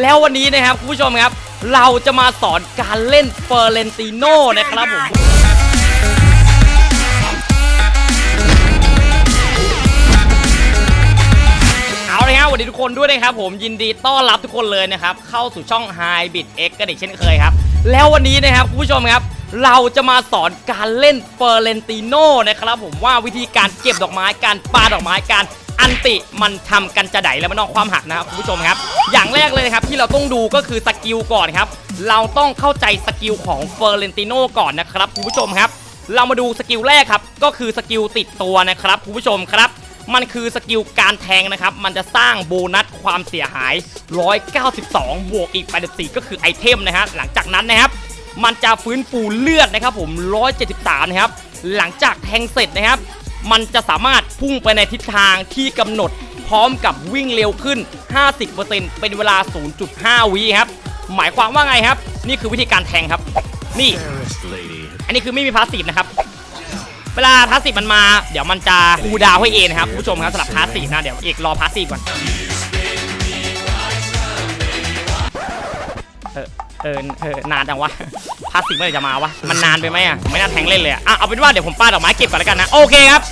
แล้ววันนี้นะครับคุณผู้ชมครับ เราจะมาสอนการเล่นเฟอร์เรนติโนนะครับผมเอาเลยครับสวัสดีทุกคนด้วยนะครับผมยินดีต้อนรับทุกคนเลยนะครับ เข้าสู่ช่อง High Bit X กันอีกเช่นเคยครับ แล้ววันนี้นะครับคุณผู้ชมครับ เราจะมาสอนการเล่นเฟอร์เรนติโนนะครับผมว่าวิธีการเก็บดอกไม้การปาดอกไม้การ อันติมันทำกันจะไดแล้วมันนอกความหักนะครับคุณผู้ชมครับ อย่างแรกเลยนะครับที่เราต้องดูก็คือสกิลก่อนครับ เราต้องเข้าใจสกิลของเฟอร์เรนติโนก่อนนะครับคุณผู้ชมครับ เรามาดูสกิลแรกครับ ก็คือสกิลติดตัวนะครับคุณผู้ชมครับมันคือสกิลการแทงนะครับ มันจะสร้างโบนัสความเสียหาย 192 บวกอีก 84 ก็คือไอเทมนะฮะ หลังจากนั้นนะครับ มันจะฟื้นฟูเลือดนะครับผม 173 นะครับ หลังจากแทงเสร็จนะครับ มันจะสามารถพุ่งไปในทิศทางที่กำหนด พร้อมกับวิ่งเร็วขึ้น 50%เป็นเวลา 0.5 วิครับ หมายความว่าไงครับ นี่คือวิธีการแทงครับ นี่ อันนี้คือไม่มีพาสซีฟนะครับ เวลาพาสซีฟมันมา เดี๋ยวมันจะคูดาวให้เองนะครับผู้ชมครับสำหรับพาสซีฟนะ เดี๋ยวเอกรอพาสซีฟก่อน เออเออนานจังวะพาสซีฟเมื่อไหร่จะมาวะ มันนานไปไหมอะ ไม่น่าแทงเล่นเลยอะ เอาเป็นว่าเดี๋ยวผมปาดอกไม้เก็บก่อนแล้วกันนะ โอเคครับ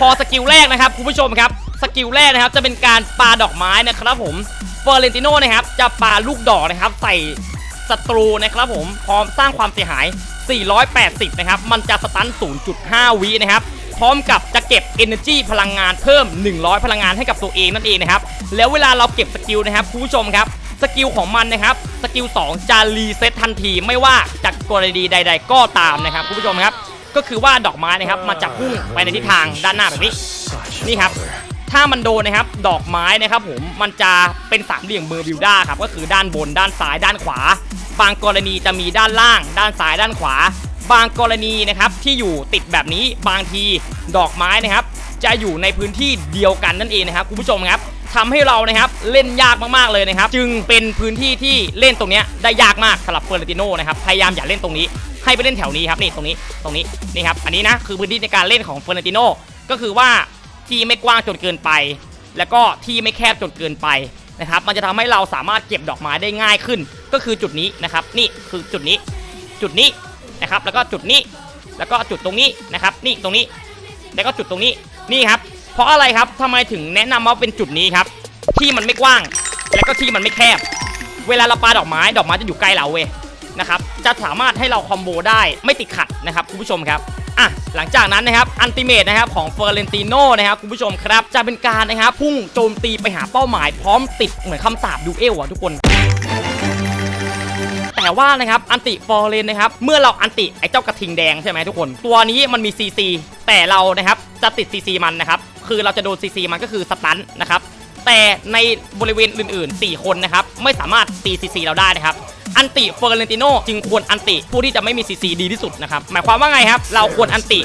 พอสกิลแรกนะครับคุณผู้ชมครับ สกิลแรกนะครับจะเป็นการปาดอกไม้นะครับผม เฟอร์เรนติโนนะครับจะปาลูกดอกนะครับใส่ศัตรูนะครับผม พร้อมสร้างความเสียหาย 480 นะครับ มันจะสตัน 0.5 วินะครับ พร้อมกับจะเก็บ Energy พลังงานเพิ่ม 100 พลังงานให้กับตัวเองนั่นเองนะครับ แล้วเวลาเราเก็บสกิลนะครับคุณผู้ชมครับสกิลของมันนะครับสกิล2จะรีเซ็ตทันทีไม่ว่าจากกรณีใด ๆ ก็ตามนะครับคุณผู้ชมครับ ก็คือว่าดอกไม้นะครับมันจะพุ่งไปในทิศทางด้านหน้าแบบนี้นี่ครับถ้ามันโดนนะครับดอกไม้นะครับผมมันจะเป็นสามเหลี่ยมเบอร์บิวด้าครับก็คือด้านบนด้านซ้ายด้านขวา บางกรณีจะมีด้านล่าง ด้านซ้ายด้านขวา บางกรณีนะครับที่อยู่ติดแบบนี้บางทีดอกไม้นะครับ จะอยู่ในพื้นที่เดียวกันนั่นเองนะครับคุณผู้ชมครับทำให้เรานะครับเล่นยากมากๆเลยนะครับ จึงเป็นพื้นที่ที่เล่นตรงเนี้ยได้ยากมากสำหรับเฟอร์ติโนนะครับพยายามอย่าเล่นตรงนี้ ให้ไปเล่นแถวนี้ครับนี่ตรงนี้ตรงนี้นี่ครับอันนี้นะคือพื้นที่ในการเล่นของเฟอร์ติโนก็คือว่าที่ไม่กว้างจนเกินไป แล้วก็ที่ไม่แคบจนเกินไปนะครับมันจะทำให้เราสามารถเก็บดอกไม้ได้ง่ายขึ้น ก็คือจุดนี้นะครับนี่คือจุดนี้ จุดนี้ นะครับแล้วก็จุดนี้แล้วก็จุดตรงนี้นะครับ นี่ตรงนี้แล้วก็จุดตรงนี้นี่ครับ เพราะอะไรครับทำไมถึงแนะนำว่าเป็นจุดนี้ครับ ที่มันไม่กว้าง แล้วก็ที่มันไม่แคบ เวลาเราปาดอกไม้ดอกไม้จะอยู่ใกล้เราเว้ยนะครับจะสามารถให้เราคอมโบได้ไม่ติดขัดนะครับคุณผู้ชมครับอะหลังจากนั้นนะครับอันติเมตนะครับของเฟอร์เรนติโนนะครับคุณผู้ชมครับจะเป็นการนะครับพุ่งโจมตีไปหาเป้าหมายพร้อมติดเหมือนคำสาปดูเอลอะทุกคน แต่ว่านะครับอันติฟอร์เรนนะครับเมื่อเราอันติไอ้เจ้ากระทิงแดงใช่ไหมทุกคน ตัวนี้มันมี CC แต่เรานะครับจะติด CC มันนะครับคือเราจะโดน CC มันก็คือสตันนะครับแต่ในบริเวณอื่นๆ 4 คนนะครับไม่สามารถตี CC เราได้นะครับอันติเฟอร์เรนติโนจึงควรอันติผู้ที่จะไม่มี CC ดีที่สุดนะครับหมายความว่าไงครับ เราควรอันติ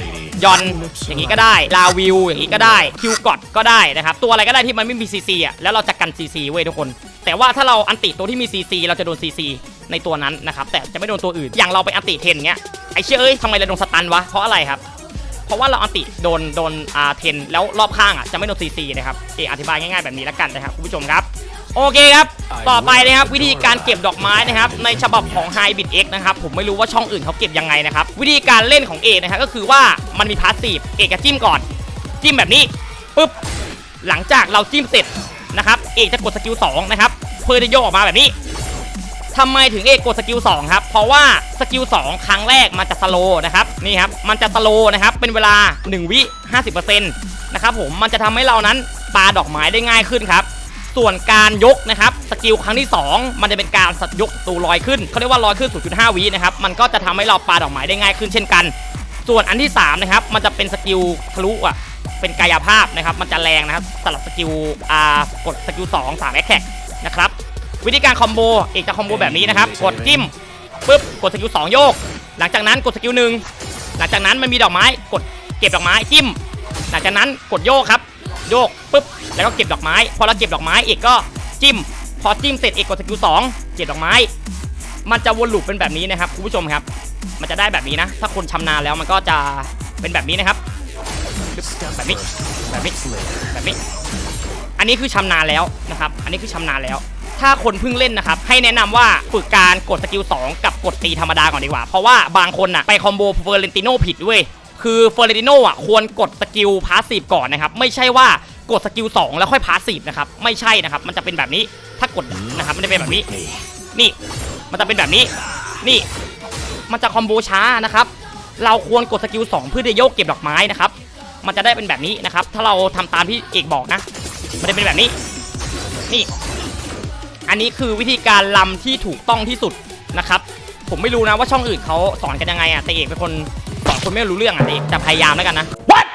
ยอนอย่างนี้ก็ได้ ลาวิวอย่างนี้ก็ได้ คิวกอดก็ได้นะครับ ตัวอะไรก็ได้ที่มันไม่มี CC อะ แล้วเราจะกัน CC เว้ยทุกคน แต่ว่าถ้าเราอันติตัวที่มี CC เราจะโดน CC ในตัวนั้นนะครับ แต่จะไม่โดนตัวอื่น อย่างเราไปอันติเทนเงี้ย ไอเชื่อเอ้ยทำไมเราโดนสตันวะ เพราะอะไรครับ เพราะว่าเราอันติโดนโดนอ่าเทน แล้วรอบข้างอะจะไม่โดนซีซีนะครับเอออธิบายง่ายๆแบบนี้แล้วกันนะครับคุณผู้ชมครับ โอเคครับ ต่อไปนะครับวิธีการเก็บดอกไม้นะครับในฉบับของ h i b i t X นะครับผมไม่รู้ว่าช่องอื่นเขาเก็บยังไงนะครับวิธีการเล่นของเอกนะครับก็คือว่ามันมีพาสซีฟเอกจะจิ้มก่อน จิ้มแบบนี้ปุ๊บหลังจากเราจิ้มเสร็จนะครับเอกจะกดสกิล2นะครับเพื่อจะโยกออกมาแบบนี้ทำไมถึงเอกกดสกิล2ครับ เพราะว่าสกิล2ครั้งแรกมันจะสโลว์นะครับนี่ครับมันจะสโลว์นะครับเป็นเวลา 1 วิ 50%นะครับผมมันจะทำให้เรานั้นปาดอกไม้ได้ง่ายขึ้นครับ ส่วนการยกนะครับสกิลครั้งที่ 2 มันจะเป็นการสัตว์ยกตูลอยขึ้นเขาเรียกว่าลอยขึ้น 0.5วินะครับมันก็จะทำให้เราปาดอกไม้ได้ง่ายขึ้นเช่นกัน ส่วนอันที่3นะครับมันจะเป็นสกิลทะลุอะเป็นกายภาพนะครับมันจะแรงนะครับสำหรับสกิลอ่ากดสกิล2 3แอคแท็กนะครับวิธีการคอมโบเอกจะคอมโบแบบนี้นะครับกดจิ้มปุ๊บกดสกิล2โยก หลังจากนั้นกดสกิลหนึ่งหลังจากนั้นมันมีดอกไม้กดเก็บดอกไม้จิ้ม หลังจากนั้นกดโยกครับ โยกปุ๊บแล้วก็เก็บดอกไม้ พอเราเก็บดอกไม้เอกก็จิ้ม พอจิ้มเสร็จเอกกดสกิล2เก็บดอกไม้ มันจะวนลูปเป็นแบบนี้นะครับคุณผู้ชมครับ มันจะได้แบบนี้นะ ถ้าคนชำนาญแล้วมันก็จะเป็นแบบนี้นะครับแบบนี้แบบนี้แบบนี้อันนี้คือชำนาญแล้วนะครับ อันนี้คือชำนาญแล้วถ้าคนเพิ่งเล่นนะครับ ให้แนะนำว่าฝึกการกดสกิล2กับกดตีธรรมดาก่อนดีกว่า เพราะว่าบางคนน่ะไปคอมโบเฟอร์เรนติโนผิดเว้ย คือเฟอร์เรนติโนอะควรกดสกิลพาสซีฟก่อนนะครับ ไม่ใช่ว่ากดสกิล2แล้วค่อยพาสซีฟนะครับ ไม่ใช่นะครับ มันจะเป็นแบบนี้ถ้ากดนะครับมันจะเป็นแบบนี้ นี่ มันจะเป็นแบบนี้ นี่ มันจะคอมโบช้านะครับ เราควรกดสกิล2เพื่อจะโยกเก็บดอกไม้นะครับ มันจะได้เป็นแบบนี้นะครับ ถ้าเราทำตามที่เอกบอกนะ มันจะเป็นแบบนี้ นี่ อันนี้คือวิธีการลำที่ถูกต้องที่สุดนะครับ ผมไม่รู้นะว่าช่องอื่นเขาสอนกันยังไงอะแต่เอกเป็นคน สอนคนไม่รู้เรื่องอะแต่เอกจะพยายามแล้วกันนะ What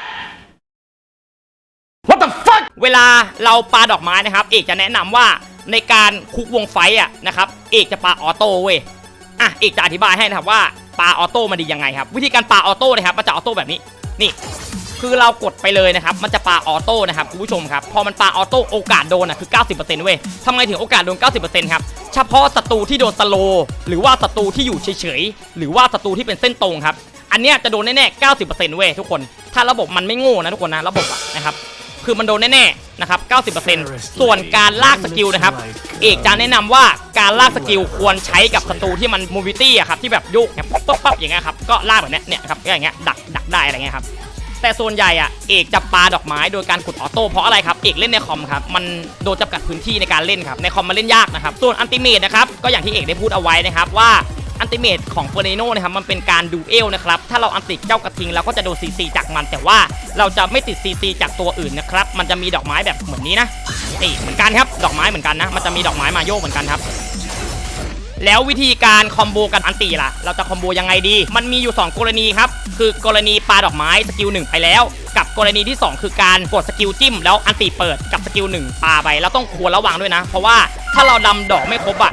What the fuck เวลาเราปาดอกไม้นะครับ เอกจะแนะนำว่าในการคุกวงไฟต์อะนะครับ เอกจะปาออโต้เว้ยอะเอกจะอธิบายให้นะครับว่าปาออโต้มันดียังไงครับ วิธีการปาออโต้นะครับมันจะออโต้แบบนี้นี่คือเรากดไปเลยนะครับ มันจะปาออโต้นะครับคุณผู้ชมครับ พอมันปาออโต้โอกาสโดนอะคือ 90%เว้ยทำไมถึงโอกาสโดน 90%ครับ เฉพาะศัตรูที่โดนสโลว์หรือว่าศัตรูที่อยู่เฉยๆ หรือว่าศัตรูที่เป็นเส้นตรงครับ อันเนี้ยจะโดนแน่ๆ90%เว้ยทุกคน ถ้าระบบมันไม่โง่นะทุกคนนะระบบอะนะครับคือมันโดนแน่ๆนะครับ 90%ส่วนการลากสกิลนะครับ เอกจะแนะนำว่าการลากสกิลควรใช้กับศัตรูที่มันมูวิตี้อะครับที่แบบโยกเนี่ยปั๊บปั๊บปั๊บอย่างเงี้ยครับก็ลากแบบเนี้ยเนี่ยครับอย่างเงี้ยดักดักได้อะไรเงี้ยครับแต่ส่วนใหญ่อะเอกจะปาดอกไม้โดยการกดออโต้เพราะอะไรครับเอกเล่นในคอมครับมันโดนจำกัดพื้นที่ในการเล่นครับในคอมมันเล่นยากนะครับส่วนอันติเมตนะครับก็อย่างที่เอกได้พูดเอาไว้นะครับว่า อันติเมตของเฟอร์เนโนนะครับมันเป็นการดูเอลนะครับถ้าเราอันติเจ้ากระทิงเราก็จะโดนซีซีจากมัน แต่ว่าเราจะไม่ติดซีซีจากตัวอื่นนะครับมันจะมีดอกไม้แบบเหมือนนี้นะนี่เหมือนกันครับดอกไม้เหมือนกันนะมันจะมีดอกไม้มาโยกเหมือนกันครับแล้ววิธีการคอมโบกันอันตีล่ะ เราจะคอมโบยังไงดี มันมีอยู่ 2 กรณีครับ คือกรณีปลาดอกไม้สกิลหนึ่งไปแล้ว กับกรณีที่ 2 คือการกดสกิลจิ้ม แล้วอันตีเปิดกับสกิลหนึ่งปาไปแล้วต้องควรระวังด้วยนะ เพราะว่าถ้าเราดำดอกไม่ครบอะ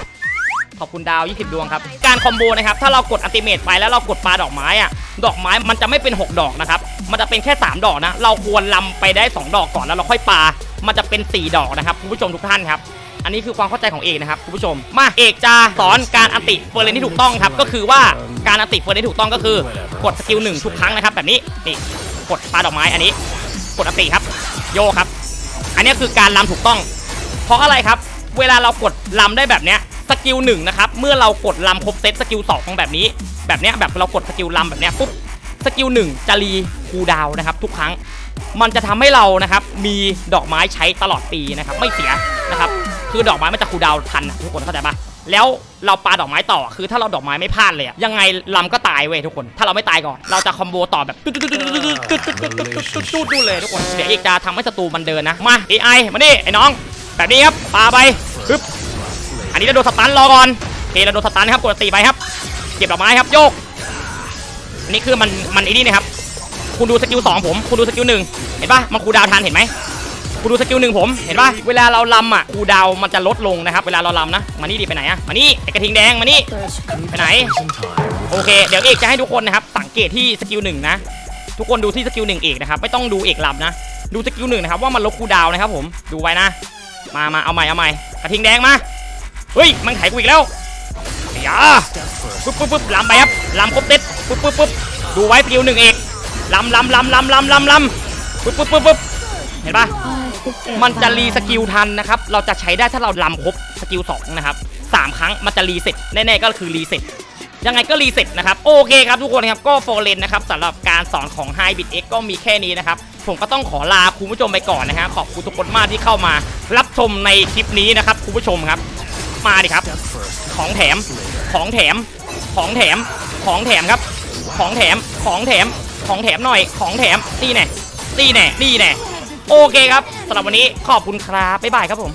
ขอบคุณดาว 20 ดวงครับ การคอมโบนะครับ ถ้าเรากดอัลติเมทไปแล้วเรากดปาดอกไม้อะดอกไม้มันจะไม่เป็น 6 ดอกนะครับ มันจะเป็นแค่ 3 ดอกนะ เราควรลำไปได้ 2 ดอกก่อนแล้วเราค่อยปามันจะเป็น 4 ดอกนะครับคุณผู้ชมทุกท่านครับ อันนี้คือความเข้าใจของเอกนะครับคุณผู้ชม มาเอกจะสอนการอัติเฟอร์เรนที่ถูกต้องครับ ก็คือว่าการอัติเฟอร์เรนที่ถูกต้องก็คือ กดสกิลหนึ่งทุกครั้งนะครับ แบบนี้นี่กดปาดอกไม้อันนี้ กดอัติครับ โยครับ อันนี้คือการลำถูกต้อง เพราะอะไรครับ เวลาเรากดลำได้แบบเนี้ย กิลหนึ่งนะครับ เมื่อเรากดลำครบเซตสกิลสองแบบนี้ แบบเนี้ยแบบเรากดสกิลลำแบบเนี้ยปุ๊บสกิลหนึ่งจะรีคูดาวนะครับ ทุกครั้งมันจะทำให้เรานะครับมีดอกไม้ใช้ตลอดปีนะครับ ไม่เสียนะครับ คือดอกไม้มันจะคูดาวทันนะทุกคนเข้าใจปะแล้วเราปาดอกไม้ต่อคือถ้าเราดอกไม้ไม่พลาดเลยยังไงลำก็ตายเว้ยทุกคน ถ้าเราไม่ตายก่อน เราจะคอมโบต่อแบบตุ๊ดตุ๊ดตุ๊ดตุ๊ดตุ๊ดตุ๊ดตุ๊ดตุ๊ดตุ๊ดตุ๊ดตุ๊ดดูเลยทุกคนเดี๋ยวเอกจะทำให้ศัตรูมันเดินนะมา AI มาดิไอ้น้อง แบบนี้ครับปาไปปึ๊บ อันนี้เราโดนสตันรอก่อนเคเราโดนสตันครับกดตีไปครับ เก็บดอกไม้ครับโยก อันนี้คือมันมันไอ้นี่นะครับ คุณดูสกิลสองผม คุณดูสกิลหนึ่งเห็นปะมันคูดาวทันเห็นไหมคุณดูสกิลหนึ่งผม เห็นปะเวลาเราลำอะคูดาวมันจะลดลงนะครับ เวลาเราลำนะ มานี่ดิไปไหนอะ มานี่ไอกระทิงแดงมานี่ ไปไหน โอเค เดี๋ยวเอกจะให้ทุกคนนะครับ สังเกตที่สกิลหนึ่งนะ ทุกคนดูที่สกิลหนึ่งเอกนะครับ ไม่ต้องดูเอกลำนะ ดูสกิลหนึ่งนะครับว่ามันลดคูดาวนะครับผม ดูไว้นะ มามาเอาใหม่เอาใหม่กระทิงแดงมา เฮ้ยมันไถกูอีกแล้วอ้ยาปึ๊บปึ๊บปึ๊บลำไปครับลำครบเต็ดปึ๊บปึ๊บปึ๊บดูไว้สกิลหนึ่งเอกลำลำลำลำลำลำลำปึ๊บปึ๊บปึ๊บปึ๊บเห็นปะมันจะรีสกิลทันนะครับ เราจะใช้ได้ถ้าเราลำครบสกิลสองนะครับสามครั้งมันจะรีเซ็ตแน่ๆก็คือรีเซ็ตยังไงก็รีเซ็ตนะครับ โอเคครับทุกคนครับก็โฟเลนนะครับสำหรับการสอนของ High Bit X ก็มีแค่นี้นะครับ ผมก็ต้องขอลาคุณผู้ชมไปก่อนนะฮะขอบคุณทุกคนมากที่เข้ามา รับชมในคลิปนี้นะครับคุณผู้ชมครับ มาดิครับ ของแถม ของแถม ของแถม ของแถมครับ ของแถม ของแถม ของแถมหน่อย ของแถม ตีแน่ ตีแน่ ตีแน่ โอเคครับสำหรับวันนี้ขอบคุณครับ บ๊ายบายครับผม